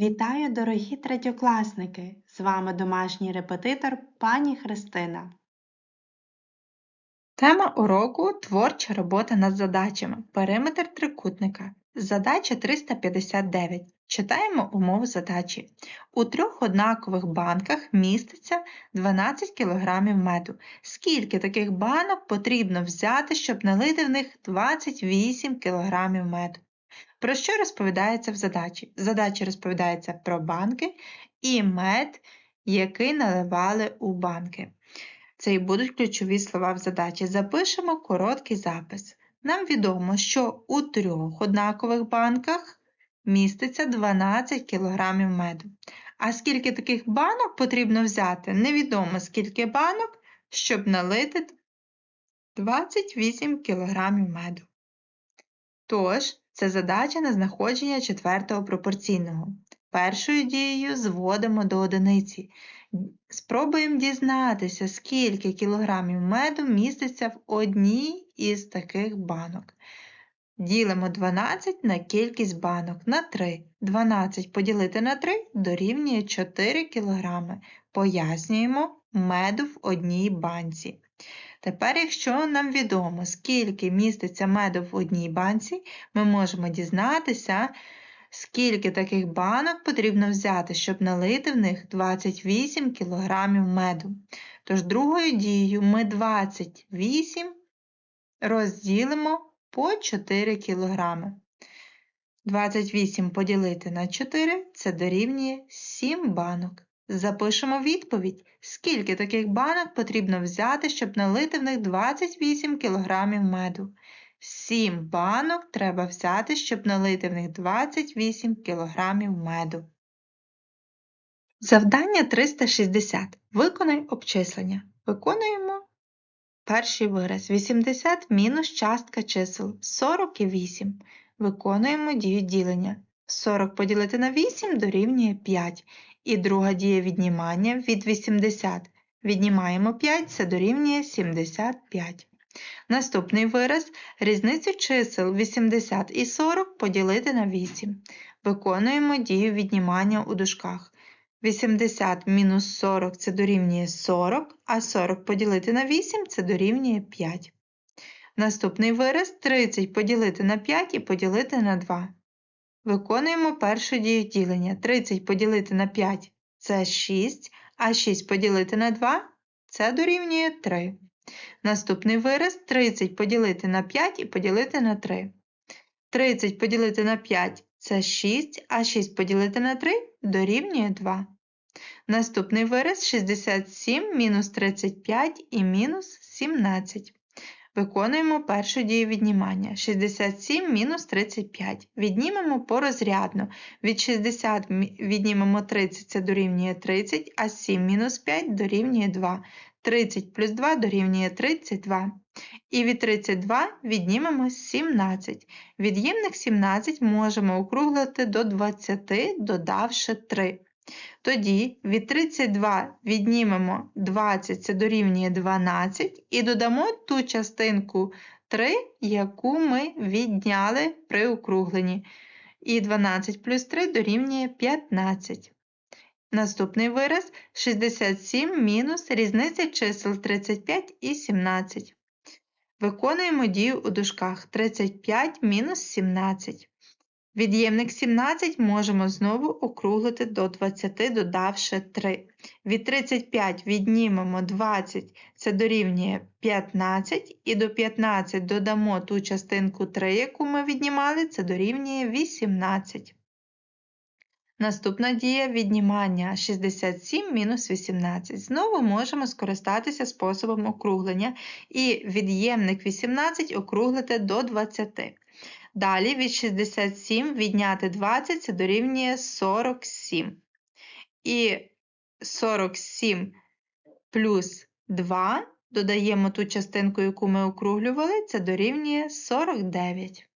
Вітаю, дорогі третьокласники! З вами домашній репетитор пані Христина. Тема уроку творча робота над задачами. Периметр трикутника. Задача 359. Читаємо умову задачі. У трьох однакових банках міститься 12 кг меду. Скільки таких банок потрібно взяти, щоб налити в них 28 кг меду? Про що розповідається в задачі? В задачі розповідається про банки і мед, який наливали у банки. Це і будуть ключові слова в задачі. Запишемо короткий запис. Нам відомо, що у трьох однакових банках міститься 12 кг меду. А скільки таких банок потрібно взяти? Невідомо скільки банок, щоб налити 28 кг меду. Тож, це задача на знаходження четвертого пропорційного. Першою дією зводимо до одиниці. Спробуємо дізнатися, скільки кілограмів меду міститься в одній із таких банок. Ділимо 12 на кількість банок на 3. 12 поділити на 3 дорівнює 4 кг. Пояснюємо меду в одній банці. Тепер, якщо нам відомо, скільки міститься меду в одній банці, ми можемо дізнатися, скільки таких банок потрібно взяти, щоб налити в них 28 кг меду. Тож другою дією ми 28 розділимо по 4 кг. 28 поділити на 4 це дорівнює 7 банок. Запишемо відповідь, скільки таких банок потрібно взяти, щоб налити в них 28 кг меду. 7 банок треба взяти, щоб налити в них 28 кг меду. Завдання 360. Виконай обчислення. Виконуємо перший вираз. 80 мінус частка чисел 40 і 8. Виконуємо дію ділення. 40 поділити на 8 дорівнює 5. І друга дія віднімання від 80. Віднімаємо 5, це дорівнює 75. Наступний вираз різницю чисел 80 і 40 поділити на 8. Виконуємо дію віднімання у дужках. 80 мінус 40 це дорівнює 40, а 40 поділити на 8 це дорівнює 5. Наступний вираз 30 поділити на 5 і поділити на 2. Виконуємо першу дію ділення. 30 поділити на 5 це 6, а 6 поділити на 2 це дорівнює 3. Наступний вираз 30 поділити на 5 і поділити на 3. 30 поділити на 5 це 6, а 6 поділити на 3 дорівнює 2. Наступний вираз 67 мінус 35 і мінус 17. Виконуємо першу дію віднімання. 67 мінус 35. Віднімемо порозрядно. Від 60 віднімемо 30, це дорівнює 30, а 7 мінус 5 дорівнює 2. 30 плюс 2 дорівнює 32. І від 32 віднімемо 17. Від'ємних 17 можемо округлити до 20, додавши 3. Тоді від 32 віднімемо 20, це дорівнює 12, і додамо ту частинку 3, яку ми відняли при округленні. І 12 плюс 3 дорівнює 15. Наступний вираз 67 мінус різниця чисел 35 і 17. Виконуємо дію у дужках 35 мінус 17. Від'ємник 17 можемо знову округлити до 20, додавши 3. Від 35 віднімемо 20, це дорівнює 15, і до 15 додамо ту частинку 3, яку ми віднімали, це дорівнює 18. Наступна дія віднімання 67 мінус 18. Знову можемо скористатися способом округлення і від'ємник 18 округлити до 20. Далі від 67 відняти 20 це дорівнює 47. І 47 плюс 2 додаємо ту частинку, яку ми округлювали, це дорівнює 49.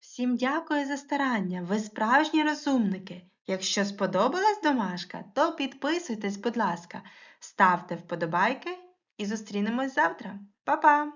Всім дякую за старання, ви справжні розумники. Якщо сподобалась домашка, то підписуйтесь, будь ласка, ставте вподобайки і зустрінемось завтра. Па-па!